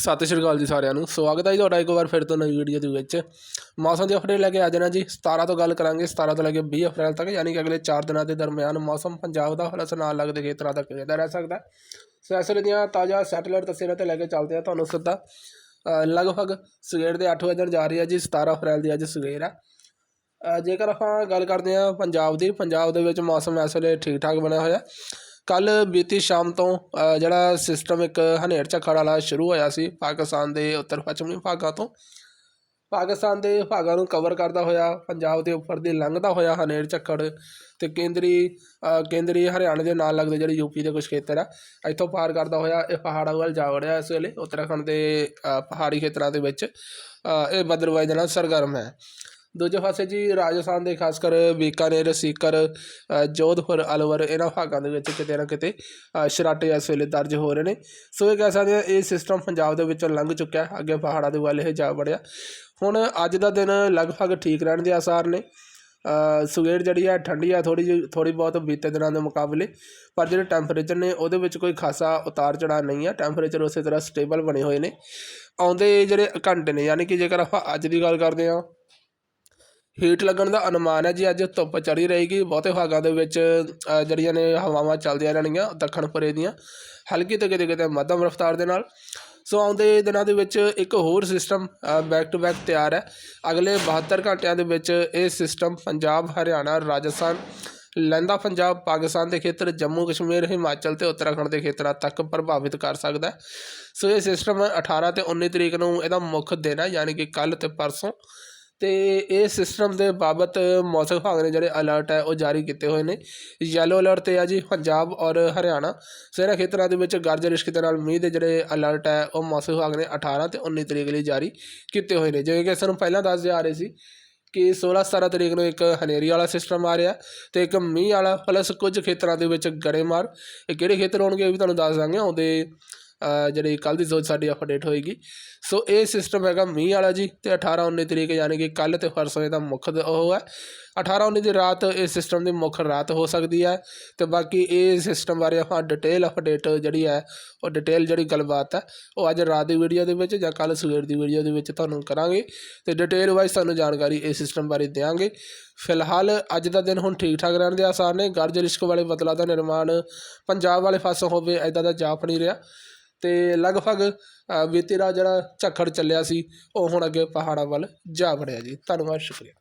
ਸਤਿ ਸ਼੍ਰੀ ਅਕਾਲ ਜੀ ਸਾਰਿਆਂ ਨੂੰ। ਸਵਾਗਤ ਹੈ ਜੀ ਤੁਹਾਡਾ ਇੱਕ ਵਾਰ ਫਿਰ ਤੋਂ ਨਵੀਂ ਵੀਡੀਓ ਦੇ ਵਿੱਚ। ਮੌਸਮ ਦੀ ਅਪਡੇਟ ਲੈ ਕੇ ਆ ਜਾਣਾ ਜੀ। 17 ਤੋਂ ਗੱਲ ਕਰਾਂਗੇ। 17 ਤੋਂ ਲੈ ਕੇ 20 ਅਪ੍ਰੈਲ ਤੱਕ, ਯਾਨੀ ਕਿ ਅਗਲੇ 4 ਦਿਨਾਂ ਦੇ ਦਰਮਿਆਨ ਮੌਸਮ ਪੰਜਾਬ ਦਾ ਹਲਸ ਨਾਲ ਲੱਗਦੇ ਖੇਤਰਾਂ ਤੱਕ ਰਹਿੰਦਾ ਰਹਿ ਸਕਦਾ ਹੈ। ਸੋ ਇਸ ਵੇਲੇ ਦੀਆਂ ਤਾਜ਼ਾ ਸੈਟੇਲਾਈਟ ਤਸਵੀਰਾਂ ਤੇ ਲੈ ਕੇ ਚੱਲਦੇ ਆ ਤੁਹਾਨੂੰ ਸਿੱਧਾ। ਲਗਭਗ ਸਵੇਰ ਦੇ 8 ਵਜੇ ਜਾ ਰਹੀ ਹੈ ਜੀ। 17 ਅਪ੍ਰੈਲ ਦੀ ਅੱਜ ਸਵੇਰ ਹੈ। ਜੇਕਰ ਆਪਾਂ ਗੱਲ ਕਰਦੇ ਹਾਂ ਪੰਜਾਬ ਦੀ, ਪੰਜਾਬ ਦੇ ਵਿੱਚ ਮੌਸਮ ਇਸ ਵੇਲੇ ਠੀਕ ਠਾਕ ਬਣਿਆ ਹੋਇਆ ਕੱਲ ਬੀਤੀ ਸ਼ਾਮ ਤੋਂ ਜਿਹੜਾ ਸਿਸਟਮ ਇੱਕ ਹਨੇਰ ਝੱਖੜ ਵਾਲਾ ਸ਼ੁਰੂ ਹੋਇਆ ਸੀ ਪਾਕਿਸਤਾਨ ਦੇ ਉੱਤਰ ਪੱਛਮੀ ਭਾਗਾਂ ਤੋਂ। ਪਾਕਿਸਤਾਨ ਦੇ ਭਾਗਾਂ ਨੂੰ ਕਵਰ ਕਰਦਾ ਹੋਇਆ, ਪੰਜਾਬ ਦੇ ਉੱਪਰ ਦੀ ਲੰਘਦਾ ਹੋਇਆ ਹਨੇਰ ਝੱਖੜ ਤੇ ਕੇਂਦਰੀ ਕੇਂਦਰੀ ਹਰਿਆਣਾ ਦੇ ਨਾਲ ਲੱਗਦੇ ਜਿਹੜੇ ਯੂਪੀ ਦੇ ਕੁਝ ਖੇਤਰ ਆ, ਇੱਥੋਂ ਪਾਰ ਕਰਦਾ ਹੋਇਆ ਇਹ ਪਹਾੜਾਂ ਵੱਲ ਜਾ ਵੜਿਆ ਇਸ ਵੇਲੇ, ਉੱਤਰਾਖੰਡ ਦੇ ਪਹਾੜੀ ਖੇਤਰਾਂ ਦੇ ਵਿੱਚ। ਇਹ ਬਦਲਵਾਈ ਦੇ ਨਾਲ ਸਰਗਰਮ ਹੈ। ਦੂਜੇ ਪਾਸੇ ਜੀ ਰਾਜਸਥਾਨ ਦੇ ਖਾਸ ਕਰ ਬੀਕਾਨੇਰ ਸੀਕਰ ਅ, ਜੋਧਪੁਰ ਅਲਵਰ ਇਹਨਾਂ ਭਾਗਾਂ ਦੇ ਵਿੱਚ ਕਿਤੇ ਨਾ ਕਿਤੇ ਸ਼ਰਾਟੇ ਇਸ ਵੇਲੇ ਦਰਜ ਹੋ ਰਹੇ ਨੇ। ਸੋ ਇਹ ਕਹਿ ਸਕਦੇ ਹਾਂ ਇਹ ਸਿਸਟਮ ਪੰਜਾਬ ਦੇ ਵਿੱਚੋਂ ਲੰਘ ਚੁੱਕਿਆ ਅੱਗੇ ਪਹਾੜਾਂ ਦੇ ਵੱਲ ਇਹ ਜਾ ਵੜਿਆ। ਹੁਣ ਅੱਜ ਦਾ ਦਿਨ ਲਗਭਗ ਠੀਕ ਰਹਿਣ ਦੇ ਆਸਾਰ ਨੇ। ਅ, ਸਵੇਰ ਜਿਹੜੀ ਹੈ ਠੰਡੀ ਆ ਥੋੜੀ ਜਿਹੀ ਥੋੜੀ ਬਹੁਤ ਬੀਤੇ ਦਿਨਾਂ ਦੇ ਮੁਕਾਬਲੇ। ਪਰ ਜਿਹੜੇ ਟੈਂਪਰੇਚਰ ਨੇ ਉਹਦੇ ਵਿੱਚ ਕੋਈ ਖਾਸਾ ਉਤਾਰ ਚੜਾਅ ਨਹੀਂ ਆ ਟੈਂਪਰੇਚਰ ਉਸੇ ਤਰ੍ਹਾਂ ਸਟੇਬਲ ਬਣੇ ਹੋਏ ਨੇ। ਆਉਂਦੇ ਜਿਹੜੇ ਘੰਟੇ ਨੇ ਯਾਨੀ ਕਿ ਜੇਕਰ ਆਪਾਂ ਅੱਜ ਦੀ ਗੱਲ ਕਰਦੇ ਹਾਂ ਹੀਟ ਲੱਗਣ ਦਾ ਅਨੁਮਾਨ ਹੈ ਜੀ, ਅੱਜ ਧੁੱਪ ਚੜੀ ਰਹੇਗੀ। ਬਹੁਤੇ ਭਾਗਾਂ ਦੇ ਵਿੱਚ ਜਿਹੜੀਆਂ ਨੇ ਹਵਾਵਾਂ ਚੱਲਦੀਆਂ ਰਹਿਣਗੀਆਂ ਦੱਖਣ ਪਰੇ ਦੀਆਂ, ਹਲਕੀ ਤੇ ਕਿਤੇ ਕਿਤੇ ਮੱਧਮ ਰਫ਼ਤਾਰ ਦੇ ਨਾਲ। ਸੋ ਆਉਂਦੇ ਦਿਨਾਂ ਦੇ ਵਿੱਚ ਇੱਕ ਹੋਰ ਸਿਸਟਮ ਬੈਕ ਟੂ ਬੈਕ ਤਿਆਰ ਹੈ। ਅਗਲੇ 72 ਘੰਟਿਆਂ ਦੇ ਵਿੱਚ ਇਹ ਸਿਸਟਮ ਪੰਜਾਬ, ਹਰਿਆਣਾ, ਰਾਜਸਥਾਨ, ਲਹਿੰਦਾ ਪੰਜਾਬ, ਪਾਕਿਸਤਾਨ ਦੇ ਖੇਤਰ, ਜੰਮੂ ਕਸ਼ਮੀਰ, ਹਿਮਾਚਲ ਤੇ ਉੱਤਰਾਖੰਡ ਦੇ ਖੇਤਰਾਂ ਤੱਕ ਪ੍ਰਭਾਵਿਤ ਕਰ ਸਕਦਾ ਸੋ ਇਹ ਸਿਸਟਮ 18 ਤੇ 19 ਤਰੀਕ ਨੂੰ ਇਹਦਾ ਮੁੱਖ ਦਿਨ ਹੈ, ਯਾਨੀ ਕਿ ਕੱਲ ਤੇ ਪਰਸੋਂ। ਅਤੇ ਇਹ ਸਿਸਟਮ ਦੇ ਬਾਬਤ ਮੌਸਮ ਵਿਭਾਗ ਨੇ ਜਿਹੜੇ ਅਲਰਟ ਹੈ, ਉਹ ਜਾਰੀ ਕੀਤੇ ਹੋਏ ਨੇ। ਯੈਲੋ ਅਲਰਟ ਤੇ ਆ ਜੀ ਪੰਜਾਬ ਔਰ ਹਰਿਆਣਾ। ਸੋ ਇਹਨਾਂ ਖੇਤਰਾਂ ਦੇ ਵਿੱਚ ਗਰਜ ਰਿਸ਼ਕ ਦੇ ਨਾਲ ਮੀਂਹ ਦੇ ਜਿਹੜੇ ਅਲਰਟ ਹੈ, ਉਹ ਮੌਸਮ ਵਿਭਾਗ ਨੇ 18 ਤੇ 19 ਤਰੀਕ ਲਈ ਜਾਰੀ ਕੀਤੇ ਹੋਏ ਨੇ। ਜਿਵੇਂ ਕਿ ਸਾਨੂੰ ਪਹਿਲਾਂ ਦੱਸਦੇ ਆ ਰਹੇ ਸੀ ਕਿ 16 17 ਤਰੀਕ ਨੂੰ ਇੱਕ ਹਨੇਰੀ ਵਾਲਾ ਸਿਸਟਮ ਆ ਰਿਹਾ ਤੇ ਇੱਕ ਮੀਂਹ ਵਾਲਾ ਪਲੱਸ ਕੁਝ ਖੇਤਰਾਂ ਦੇ ਵਿੱਚ ਗੜੇਮਾਰ ਇਹ ਕਿਹੜੇ ਖੇਤਰ ਹੋਣਗੇ ਇਹ ਵੀ ਤੁਹਾਨੂੰ ਦੱਸ ਦਾਂਗੇ। ਉਹਦੇ ਜਿਹੜੀ ਕੱਲ ਦੀ ਸੋਚ ਸਾਡੀ ਅਪਡੇਟ ਹੋਏਗੀ। ਸੋ ਇਹ ਸਿਸਟਮ ਹੈਗਾ ਮੀਂਹ ਵਾਲਾ ਜੀ ਤੇ 18 19 ਤਰੀਕ ਯਾਨੀ ਕਿ ਕੱਲ ਤੇ ਪਰਸੋਂ ਇਹਦਾ ਮੁੱਖ ਉਹ ਹੈ। 18 19 ਦੀ ਰਾਤ ਇਸ ਸਿਸਟਮ ਦੀ ਮੁੱਖ ਰਾਤ ਹੋ ਸਕਦੀ ਹੈ ਤੇ ਬਾਕੀ ਇਹ ਸਿਸਟਮ ਬਾਰੇ ਆਪਾਂ ਡਿਟੇਲ ਅਪਡੇਟ ਜਿਹੜੀ ਹੈ, ਉਹ ਡਿਟੇਲ ਜਿਹੜੀ ਗੱਲਬਾਤ ਹੈ, ਉਹ ਅੱਜ ਰਾਤ ਦੀ ਵੀਡੀਓ ਦੇ ਵਿੱਚ ਜਾਂ ਕੱਲ ਸਵੇਰ ਦੀ ਵੀਡੀਓ ਦੇ ਵਿੱਚ ਤੁਹਾਨੂੰ ਕਰਾਂਗੇ ਤੇ ਡਿਟੇਲ ਵਾਈਜ਼ ਤੁਹਾਨੂੰ ਜਾਣਕਾਰੀ ਇਸ ਸਿਸਟਮ ਬਾਰੇ ਦੇਵਾਂਗੇ ਫਿਲਹਾਲ ਅੱਜ ਦਾ ਦਿਨ ਹੁਣ ਠੀਕ ਠਾਕ ਰਹਿਣ ਦੇ ਆਸਾਰ ਨੇ। ਗਰਜ ਰਿਸ਼ਕ ਵਾਲੇ ਬਦਲਾ ਦਾ ਨਿਰਮਾਣ ਪੰਜਾਬ ਵਾਲੇ ਪਾਸੋਂ ਹੋਵੇ ਐਦਾਂ ਦਾ ਜਾਪ ਨਹੀਂ ਰਿਹਾ। ਅਤੇ ਲਗਭਗ ਅ, ਬੀਤੀ ਰਾਤ ਜਿਹੜਾ ਝੱਖੜ ਚੱਲਿਆ ਸੀ ਉਹ ਹੁਣ ਅੱਗੇ ਪਹਾੜਾਂ ਵੱਲ ਜਾ ਵੜਿਆ ਜੀ। ਧੰਨਵਾਦ ਸ਼ੁਕਰੀਆ।